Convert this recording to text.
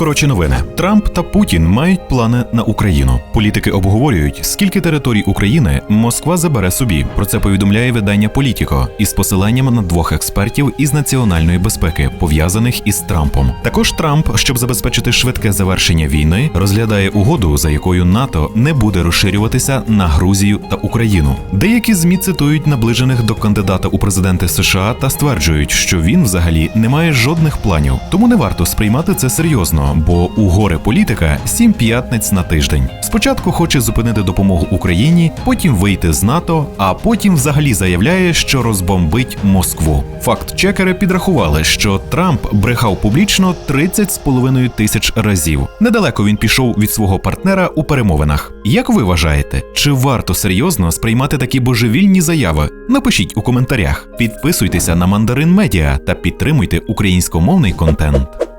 Коротше, новини Трамп та Путін мають плани на Україну. Політики обговорюють, скільки територій України Москва забере собі. Про це повідомляє видання Політіко із посиланням на двох експертів із національної безпеки, пов'язаних із Трампом. Також Трамп, щоб забезпечити швидке завершення війни, розглядає угоду, за якою НАТО не буде розширюватися на Грузію та Україну. Деякі змі цитують наближених до кандидата у президенти США та стверджують, що він взагалі не має жодних планів, тому не варто сприймати це серйозно, бо у горе політика сім п'ятниць на тиждень. Спочатку хоче зупинити допомогу Україні, потім вийти з НАТО, а потім взагалі заявляє, що розбомбить Москву. Факт-чекери підрахували, що Трамп брехав публічно 30 з половиною тисяч разів. Недалеко він пішов від свого партнера у перемовинах. Як ви вважаєте, чи варто серйозно сприймати такі божевільні заяви? Напишіть у коментарях. Підписуйтеся на Мандарин Медіа та підтримуйте українськомовний контент.